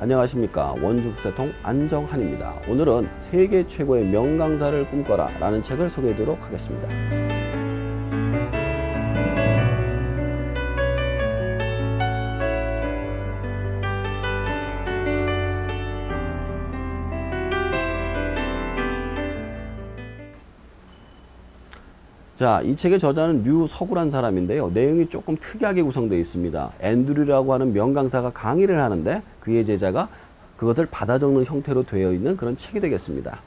안녕하십니까 원주북새통 안정환입니다. 오늘은 세계 최고의 명강사를 꿈꿔라 라는 책을 소개해드리도록 하겠습니다. 자, 이 책의 저자는 류서구란 사람인데요. 내용이 조금 특이하게 구성되어 있습니다. 앤드류라고 하는 명강사가 강의를 하는데 그의 제자가 그것을 받아 적는 형태로 되어 있는 그런 책이 되겠습니다.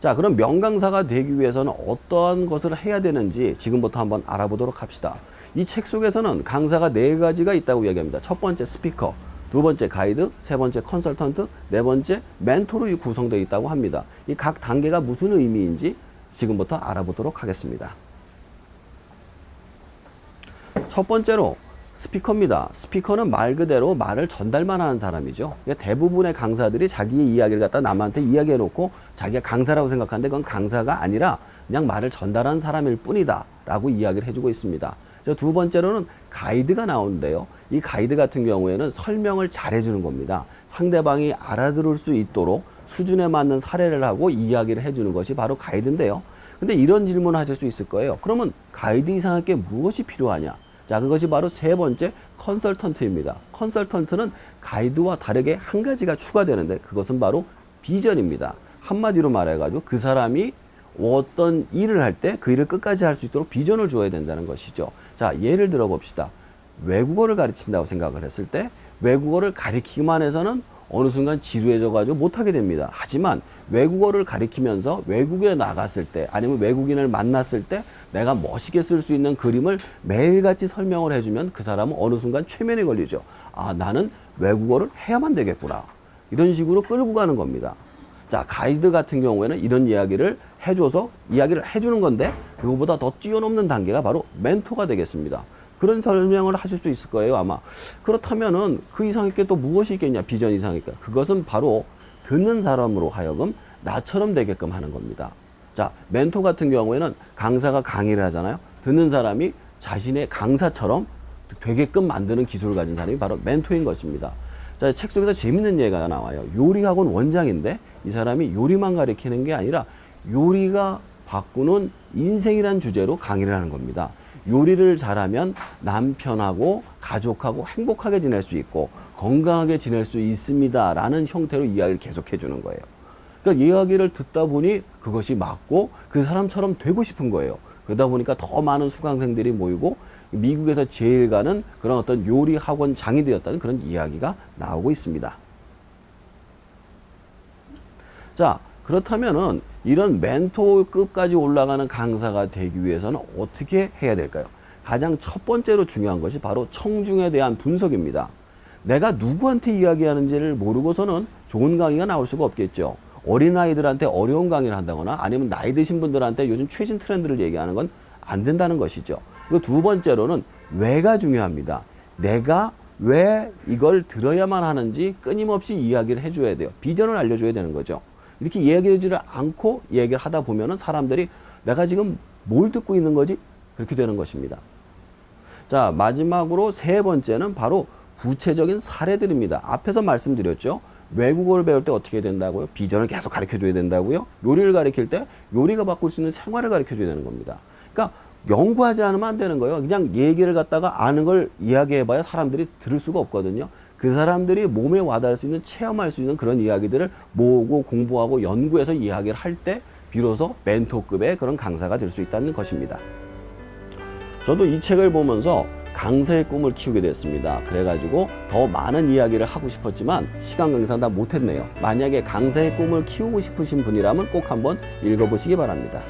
자, 그럼 명강사가 되기 위해서는 어떠한 것을 해야 되는지 지금부터 한번 알아보도록 합시다. 이 책 속에서는 강사가 네 가지가 있다고 이야기합니다. 첫 번째 스피커, 두 번째 가이드, 세 번째 컨설턴트, 네 번째 멘토로 구성되어 있다고 합니다. 이 각 단계가 무슨 의미인지 지금부터 알아보도록 하겠습니다. 첫 번째로 스피커입니다. 스피커는 말 그대로 말을 전달만 하는 사람이죠. 대부분의 강사들이 자기의 이야기를 갖다 남한테 이야기해 놓고 자기가 강사라고 생각하는데 그건 강사가 아니라 그냥 말을 전달하는 사람일 뿐이다 라고 이야기를 해주고 있습니다. 두 번째로는 가이드가 나오는데요. 이 가이드 같은 경우에는 설명을 잘 해주는 겁니다. 상대방이 알아들을 수 있도록 수준에 맞는 사례를 하고 이야기를 해주는 것이 바로 가이드인데요. 근데 이런 질문을 하실 수 있을 거예요. 그러면 가이드 이상하게 무엇이 필요하냐? 자, 그것이 바로 세 번째 컨설턴트입니다. 컨설턴트는 가이드와 다르게 한 가지가 추가되는데 그것은 바로 비전입니다. 한마디로 말해가지고 그 사람이 어떤 일을 할 때 그 일을 끝까지 할 수 있도록 비전을 줘야 된다는 것이죠. 자, 예를 들어 봅시다. 외국어를 가르친다고 생각을 했을 때 외국어를 가르치기만 해서는 어느 순간 지루해져 가지고 못하게 됩니다. 하지만 외국어를 가리키면서 외국에 나갔을 때 아니면 외국인을 만났을 때 내가 멋있게 쓸 수 있는 그림을 매일같이 설명을 해주면 그 사람은 어느 순간 최면에 걸리죠. 아, 나는 외국어를 해야만 되겠구나. 이런 식으로 끌고 가는 겁니다. 자, 가이드 같은 경우에는 이런 이야기를 해줘서 이야기를 해주는 건데 그거보다 더 뛰어넘는 단계가 바로 멘토가 되겠습니다. 그런 설명을 하실 수 있을 거예요, 아마. 그렇다면은 그 이상의 게또 무엇이 있겠냐, 비전 이상의 게. 그것은 바로 듣는 사람으로 하여금 나처럼 되게끔 하는 겁니다. 자, 멘토 같은 경우에는 강사가 강의를 하잖아요. 듣는 사람이 자신의 강사처럼 되게끔 만드는 기술을 가진 사람이 바로 멘토인 것입니다. 자, 책 속에서 재밌는 예가 나와요. 요리학원 원장인데 이 사람이 요리만 가르치는 게 아니라 요리가 바꾸는 인생이란 주제로 강의를 하는 겁니다. 요리를 잘하면 남편하고 가족하고 행복하게 지낼 수 있고 건강하게 지낼 수 있습니다. 라는 형태로 이야기를 계속 해 주는 거예요. 그러니까 이야기를 듣다 보니 그것이 맞고 그 사람처럼 되고 싶은 거예요. 그러다 보니까 더 많은 수강생들이 모이고 미국에서 제일 가는 그런 어떤 요리 학원 장이 되었다는 그런 이야기가 나오고 있습니다. 자, 그렇다면은 이런 멘토급까지 올라가는 강사가 되기 위해서는 어떻게 해야 될까요? 가장 첫 번째로 중요한 것이 바로 청중에 대한 분석입니다. 내가 누구한테 이야기하는지를 모르고서는 좋은 강의가 나올 수가 없겠죠. 어린아이들한테 어려운 강의를 한다거나 아니면 나이 드신 분들한테 요즘 최신 트렌드를 얘기하는 건 안 된다는 것이죠. 그리고 두 번째로는 왜가 중요합니다. 내가 왜 이걸 들어야만 하는지 끊임없이 이야기를 해줘야 돼요. 비전을 알려줘야 되는 거죠. 이렇게 이야기하지를 않고 얘기를 하다 보면은 사람들이 내가 지금 뭘 듣고 있는 거지? 그렇게 되는 것입니다. 자, 마지막으로 세 번째는 바로 구체적인 사례들입니다. 앞에서 말씀드렸죠. 외국어를 배울 때 어떻게 된다고요? 비전을 계속 가르쳐 줘야 된다고요? 요리를 가르칠 때 요리가 바꿀 수 있는 생활을 가르쳐 줘야 되는 겁니다. 그러니까 연구하지 않으면 안 되는 거예요. 그냥 얘기를 갖다가 아는 걸 이야기해봐야 사람들이 들을 수가 없거든요. 그 사람들이 몸에 와닿을 수 있는 체험할 수 있는 그런 이야기들을 모으고 공부하고 연구해서 이야기를 할 때 비로소 멘토급의 그런 강사가 될 수 있다는 것입니다. 저도 이 책을 보면서 강사의 꿈을 키우게 됐습니다. 그래가지고 더 많은 이야기를 하고 싶었지만 시간 관계상 다 못했네요. 만약에 강사의 꿈을 키우고 싶으신 분이라면 꼭 한번 읽어보시기 바랍니다.